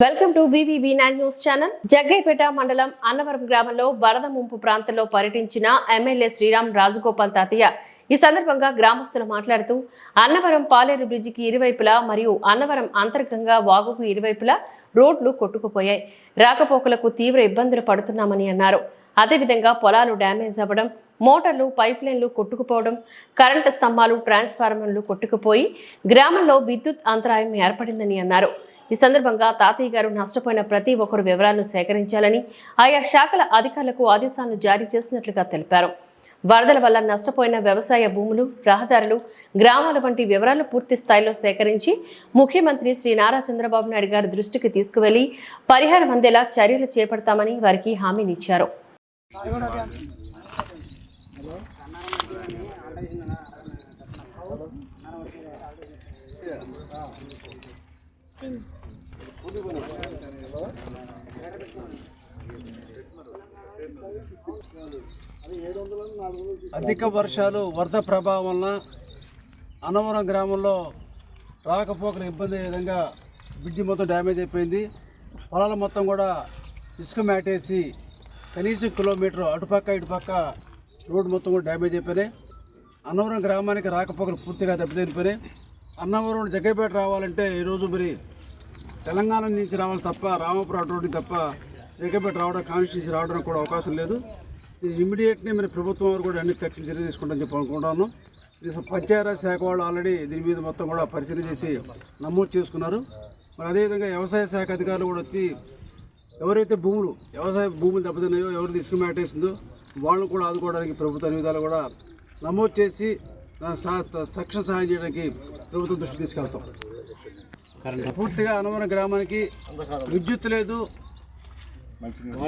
Welcome to VV nine news channel. Jaggayyapeta మండలం అన్నవరం గ్రామంలో వరద ముంపు ప్రాంతంలో పర్యటించిన ఎమ్మెల్యే శ్రీరామ్ రాజగోపాల్ తాతయ్య ఈ సందర్భంగా గ్రామస్తులు మాట్లాడుతూ అన్నవరం పాలేరు బ్రిడ్జికి ఇరువైపులా మరియు అన్నవరం అంతర్గంగా వాగుకు ఇరువైపులా రోడ్లు కొట్టుకుపోయాయి. రాకపోకలకు తీవ్ర ఇబ్బందులు పడుతున్నామని అన్నారు. అదేవిధంగా పొలాలు డ్యామేజ్ అవ్వడం మోటార్లు పైప్ లైన్లు కొట్టుకుపోవడం కరెంటు స్తంభాలు ట్రాన్స్ఫార్మర్లు కొట్టుకుపోయి గ్రామంలో విద్యుత్ అంతరాయం ఏర్పడిందని అన్నారు. ఈ సందర్భంగా తాతయ్య గారు నష్టపోయిన ప్రతి ఒక్కరు వివరాలను సేకరించాలని ఆయా శాఖల అధికారులకు ఆదేశాలను జారీ చేసినట్లుగా తెలిపారు. వరదల వల్ల నష్టపోయిన వ్యవసాయ భూములు రహదారులు గ్రామాల వంటి వివరాలు పూర్తి స్థాయిలో సేకరించి ముఖ్యమంత్రి శ్రీ నారా చంద్రబాబు నాయుడు గారి దృష్టికి తీసుకువెళ్ళి పరిహారం అందేలా చర్యలు చేపడతామని వారికి హామీనిచ్చారు అధిక వర్షాలు వరద ప్రభావం వలన అనవరం గ్రామంలో రాకపోకలు ఇబ్బంది అయ్యే విధంగా బ్రిడ్జి మొత్తం డ్యామేజ్ అయిపోయింది. పొలాలు మొత్తం కూడా ఇసుక మేటేసి కనీసం కిలోమీటర్ అటుపక్క ఇటుపక్క రోడ్డు మొత్తం కూడా డ్యామేజ్ అయిపోయినాయి. అన్నవరం గ్రామానికి రాకపోకలు పూర్తిగా దెబ్బతినిపోయినాయి. అన్నవరం నుండి జగ్గైపేట రావాలంటే ఈరోజు మరి తెలంగాణ నుంచి రావాలి తప్ప రామపురం రోడ్డు తప్ప జగ్గైపేట రావడం కాన్స్టిట్యూన్సీ రావడానికి కూడా అవకాశం లేదు. ఇది ఇమీడియట్లీ మరి ప్రభుత్వం వారు కూడా అన్ని తక్షణ చర్య తీసుకుంటామని చెప్పి అనుకుంటాను ఇది పంచాయతీరాజ్ శాఖ వాళ్ళు ఆల్రెడీ దీని మీద మొత్తం కూడా పరిశీలన చేసి నమోదు చేసుకున్నారు. మరి అదేవిధంగా వ్యవసాయ శాఖ అధికారులు కూడా వచ్చి ఎవరైతే భూములు వ్యవసాయ భూములు దెబ్బతిన్నాయో ఎవరు తీసుకుని మేటేసిందో వాళ్ళని కూడా ఆదుకోవడానికి ప్రభుత్వ అన్ని విధాలు కూడా నమోదు చేసి తక్షణ సహాయం చేయడానికి ప్రభుత్వం దృష్టి తీసుకెళ్తాం. పూర్తిగా అనవరం గ్రామానికి విద్యుత్ లేదు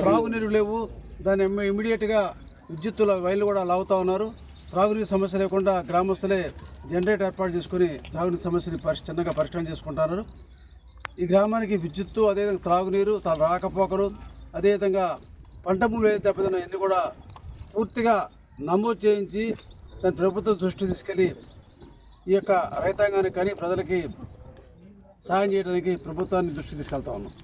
త్రాగునీరు లేవు దాన్ని ఇమీడియట్గా విద్యుత్తుల వైర్లు కూడా లాగుతూ ఉన్నారు. త్రాగునీరు సమస్య లేకుండా గ్రామస్తులే జనరేటర్ ఏర్పాటు చేసుకుని త్రాగునీరు సమస్యని పరిష్ చిన్నగా పరిష్కారం చేసుకుంటున్నారు. ఈ గ్రామానికి విద్యుత్తు అదేవిధంగా త్రాగునీరు తన రాకపోకలు అదేవిధంగా పంట భూములు ఏదైతే దెబ్బతిన్నాయో అన్నీ కూడా పూర్తిగా నమోదు చేయించి దాని ప్రభుత్వం దృష్టి తీసుకెళ్ళి ఈ యొక్క రైతాంగానికి కానీ ప్రజలకి సహాయం చేయడానికి ప్రభుత్వాన్ని దృష్టి తీసుకెళ్తా ఉన్నాం.